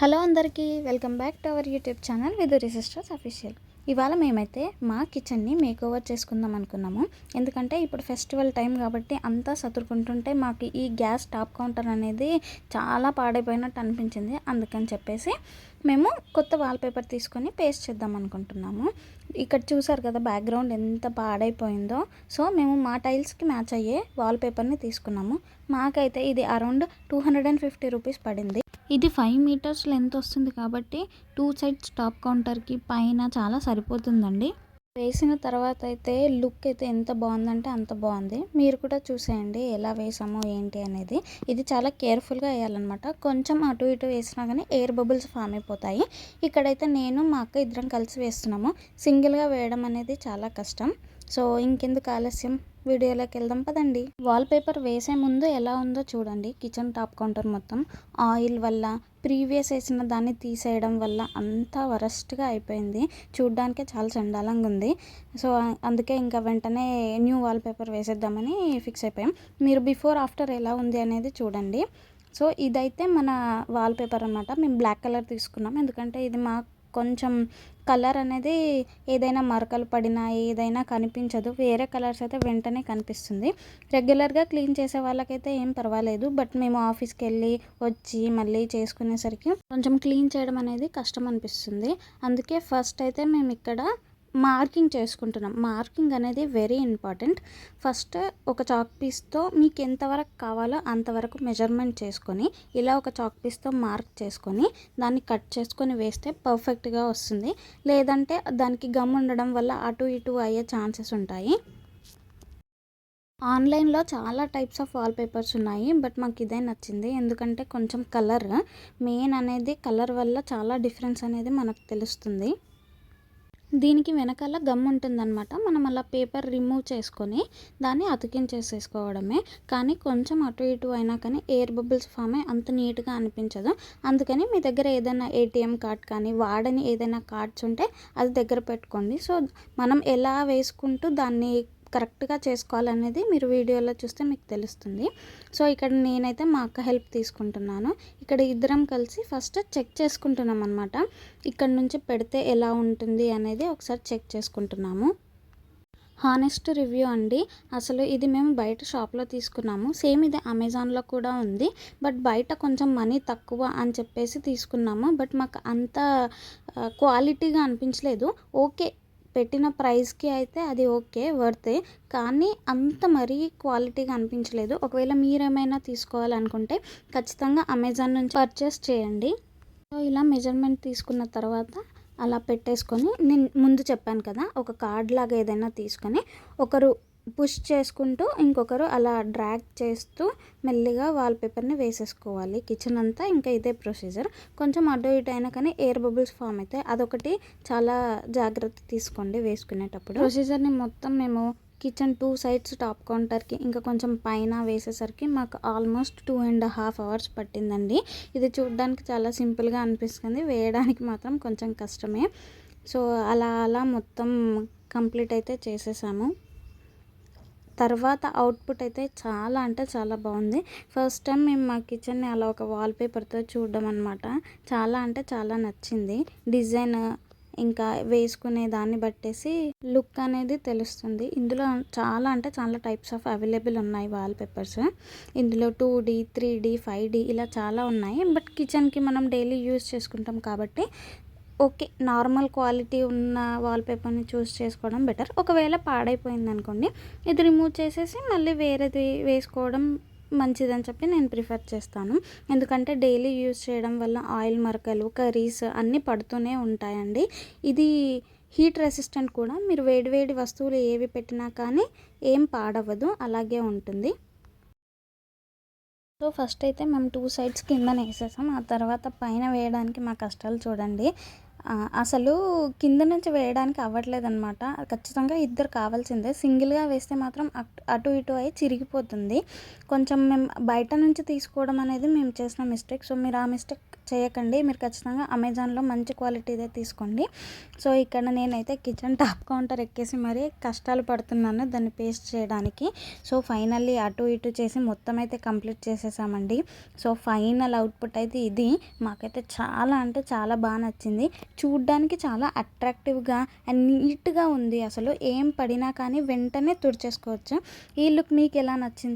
Hello అందరికీ welcome back to our YouTube channel with sisters official. ఇవాళ మేమైతే మా కిచెన్ని మేక్ ఓవర్ చేసుకుందాం అనుకున్నాము. ఎందుకంటే ఇప్పుడు ఫెస్టివల్ టైం కాబట్టి అంతా సతురుకుంటుంటే మాకు ఈ గ్యాస్ టాప్ కౌంటర్ అనేది చాలా పాడైపోయినట్టు అనిపించింది. అందుకని చెప్పేసి మేము కొత్త వాల్పేపర్ తీసుకొని పేస్ట్ చేద్దాం అనుకుంటున్నాము. ఇక్కడ చూసారు కదా బ్యాక్గ్రౌండ్ ఎంత పాడైపోయిందో. సో మేము మా టైల్స్కి మ్యాచ్ అయ్యే వాల్పేపర్ని తీసుకున్నాము. మాకైతే ఇది around two hundred and fifty rupees పడింది. ఇది ఫైవ్ మీటర్స్ లెంత్ వస్తుంది కాబట్టి టూ సైడ్స్ టాప్ కౌంటర్కి పైన చాలా సరిపోతుందండి. వేసిన తర్వాత అయితే లుక్ అయితే ఎంత బాగుందంటే అంత బాగుంది. మీరు కూడా చూసేయండి ఎలా వేసామో ఏంటి అనేది. ఇది చాలా కేర్ఫుల్గా వేయాలన్నమాట. కొంచెం అటు ఇటు వేసినా కానీ ఎయిర్ బబుల్స్ ఫామ్ అయిపోతాయి. ఇక్కడైతే నేను మా అక్క ఇద్దరం కలిసి వేస్తున్నాము. సింగిల్గా వేయడం అనేది చాలా కష్టం. సో ఇంకెందుకు ఆలస్యం? వీడియోలోకి వెళ్దాం పదండి. వాల్పేపర్ వేసే ముందు ఎలా ఉందో చూడండి. కిచెన్ టాప్ కౌంటర్ మొత్తం ఆయిల్ వల్ల ప్రీవియస్ వేసిన దాన్ని తీసేయడం వల్ల అంతా వరస్ట్గా అయిపోయింది. చూడ్డానికే చాలా చండాలంగా ఉంది. సో అందుకే ఇంకా వెంటనే న్యూ వాల్పేపర్ వేసేద్దామని ఫిక్స్ అయిపోయాం. మీరు బిఫోర్ ఆఫ్టర్ ఎలా ఉంది అనేది చూడండి. సో ఇదైతే మన వాల్పేపర్ అనమాట మేము బ్లాక్ కలర్ తీసుకున్నాం. ఎందుకంటే ఇది మా కొంచెం కలర్ అనేది ఏదైనా మరకలు పడినా ఏదైనా కనిపించదు. వేరే కలర్స్ అయితే వెంటనే కనిపిస్తుంది. రెగ్యులర్గా క్లీన్ చేసే వాళ్ళకైతే ఏం పర్వాలేదు. బట్ మేము ఆఫీస్కి వెళ్ళి వచ్చి మళ్ళీ చేసుకునేసరికి కొంచెం క్లీన్ చేయడం అనేది కష్టం అనిపిస్తుంది. అందుకే ఫస్ట్ అయితే మేము ఇక్కడ మార్కింగ్ చేసుకుంటున్నాం. మార్కింగ్ అనేది వెరీ ఇంపార్టెంట్. ఫస్ట్ ఒక చాక్ పీస్తో మీకు ఎంతవరకు కావాలో అంతవరకు మెజర్మెంట్ చేసుకొని ఇలా ఒక చాక్ పీస్తో మార్క్ చేసుకొని దాన్ని కట్ చేసుకొని వేస్తే పర్ఫెక్ట్గా వస్తుంది. లేదంటే దానికి గమ్ ఉండడం వల్ల అటు ఇటు అయ్యే ఛాన్సెస్ ఉంటాయి. ఆన్లైన్లో చాలా టైప్స్ ఆఫ్ వాల్పేపర్స్ ఉన్నాయి బట్ మాకు ఇదే నచ్చింది. ఎందుకంటే కొంచెం కలర్ మెయిన్ అనేది కలర్ వల్ల చాలా డిఫరెన్స్ అనేది మనకు తెలుస్తుంది. దీనికి వెనకాల గమ్ ఉంటుందన్నమాట. మనం అలా పేపర్ రిమూవ్ చేసుకొని దాన్ని అతికించేసేసుకోవడమే. కానీ కొంచెం అటు ఇటు అయినా కానీ ఎయిర్ బబుల్స్ ఫామ్ అంత నీట్గా అనిపించదు. అందుకని మీ దగ్గర ఏదైనా ఏటీఎం కార్డ్ కానీ వాడని ఏదైనా కార్డ్స్ ఉంటే అది దగ్గర పెట్టుకోండి. సో మనం ఎలా వేసుకుంటూ దాన్ని కరెక్ట్గా చేసుకోవాలనేది మీరు వీడియోలో చూస్తే మీకు తెలుస్తుంది. సో ఇక్కడ నేనైతే మా అక్క హెల్ప్ తీసుకుంటున్నాను. ఇక్కడ ఇద్దరం కలిసి ఫస్ట్ చెక్ చేసుకుంటున్నాం అనమాట ఇక్కడ నుంచి పెడితే ఎలా ఉంటుంది అనేది ఒకసారి చెక్ చేసుకుంటున్నాము. హానెస్ట్ రివ్యూ అండి. అసలు ఇది మేము బయట షాప్లో తీసుకున్నాము. సేమ్ ఇది అమెజాన్లో కూడా ఉంది. బట్ బయట కొంచెం మనీ తక్కువ అని చెప్పేసి తీసుకున్నాము. బట్ మాకు అంత క్వాలిటీగా అనిపించలేదు. ఓకే పెట్టిన ప్రైస్కి అయితే అది ఓకే వర్తే. కానీ అంత మరీ క్వాలిటీగా అనిపించలేదు. ఒకవేళ మీరేమైనా తీసుకోవాలనుకుంటే ఖచ్చితంగా అమెజాన్ నుంచి పర్చేస్ చేయండి. సో ఇలా మెజర్మెంట్ తీసుకున్న తర్వాత అలా పెట్టేసుకొని నేను ముందు చెప్పాను కదా ఒక కార్డ్ లాగా ఏదైనా తీసుకొని ఒకరు పుష్ చేసుకుంటూ ఇంకొకరు అలా డ్రాగ్ చేస్తూ మెల్లిగా వాల్పేపర్ని వేసేసుకోవాలి. కిచెన్ అంతా ఇంకా ఇదే ప్రొసీజర్. కొంచెం అటు ఇటు అయినా కానీ ఎయిర్ బబుల్స్ ఫామ్ అయితే అదొకటి చాలా జాగ్రత్త తీసుకోండి వేసుకునేటప్పుడు. ప్రొసీజర్ని మొత్తం మేము కిచెన్ టూ సైడ్స్ టాప్ కౌంటర్కి ఇంకా కొంచెం పైన వేసేసరికి మాకు almost two and half hours పట్టిందండి. ఇది చూడడానికి చాలా సింపుల్గా అనిపిస్తుంది. వేయడానికి మాత్రం కొంచెం కష్టమే. సో అలా అలా మొత్తం కంప్లీట్ అయితే చేసేసాము. తర్వాత అవుట్పుట్ అయితే చాలా అంటే చాలా బాగుంది. ఫస్ట్ టైం మేము మా కిచెన్ని అలా ఒక వాల్పేపర్తో చూడడం అనమాట చాలా అంటే చాలా నచ్చింది. డిజైన్ ఇంకా వేసుకునే దాన్ని బట్టేసి లుక్ అనేది తెలుస్తుంది. ఇందులో చాలా అంటే చాలా టైప్స్ ఆఫ్ అవైలబుల్ ఉన్నాయి వాల్ పేపర్స్ ఇందులో two D three D five D ఇలా చాలా ఉన్నాయి. బట్ కిచెన్కి మనం డైలీ యూజ్ చేసుకుంటాం కాబట్టి ఓకే నార్మల్ క్వాలిటీ ఉన్న వాల్పేపర్ని చూస్ చేసుకోవడం బెటర్. ఒకవేళ పాడైపోయింది అనుకోండి ఇది రిమూవ్ చేసేసి మళ్ళీ వేరేది వేసుకోవడం మంచిదని చెప్పి నేను ప్రిఫర్ చేస్తాను. ఎందుకంటే డైలీ యూజ్ చేయడం వల్ల ఆయిల్ మరకలు కర్రీస్ అన్నీ పడుతూనే ఉంటాయండి. ఇది హీట్ రెసిస్టెంట్ కూడా. మీరు వేడివేడి వస్తువులు ఏవి పెట్టినా కానీ ఏం పాడవదు అలాగే ఉంటుంది. సో ఫస్ట్ అయితే మేము టూ సైడ్స్ కిందనే వేసేసాం ఆ తర్వాత పైన వేయడానికి మా కష్టాలు చూడండి. అసలు కింద నుంచి వేయడానికి అవ్వట్లేదు అనమాట ఖచ్చితంగా ఇద్దరు కావాల్సిందే. సింగిల్గా వేస్తే మాత్రం అటు ఇటు అయి చిరిగిపోతుంది. కొంచెం మేము బయట నుంచి తీసుకోవడం అనేది మేము చేసిన మిస్టేక్ సో మీరు ఆ మిస్టేక్ చేయకండి. మీరు ఖచ్చితంగా అమెజాన్లో మంచి క్వాలిటీదే తీసుకోండి. సో ఇక్కడ నేనైతే కిచెన్ టాప్ కౌంటర్ ఎక్కేసి మరీ కష్టాలు పడుతున్నాను దాన్ని పేస్ట్ చేయడానికి. సో ఫైనల్లీ అటు ఇటు చేసి మొత్తం అయితే కంప్లీట్ చేసేసామండి. సో ఫైనల్ అవుట్పుట్ అయితే ఇది. మాకైతే చాలా అంటే చాలా బాగా నచ్చింది. చూడ్డానికి చాలా అట్రాక్టివ్గా అండ్ నీట్గా ఉంది అసలు. ఏం పడినా కానీ వెంటనే తుడిచేసుకోవచ్చు. ఈ లుక్ మీకు ఎలా నచ్చిందో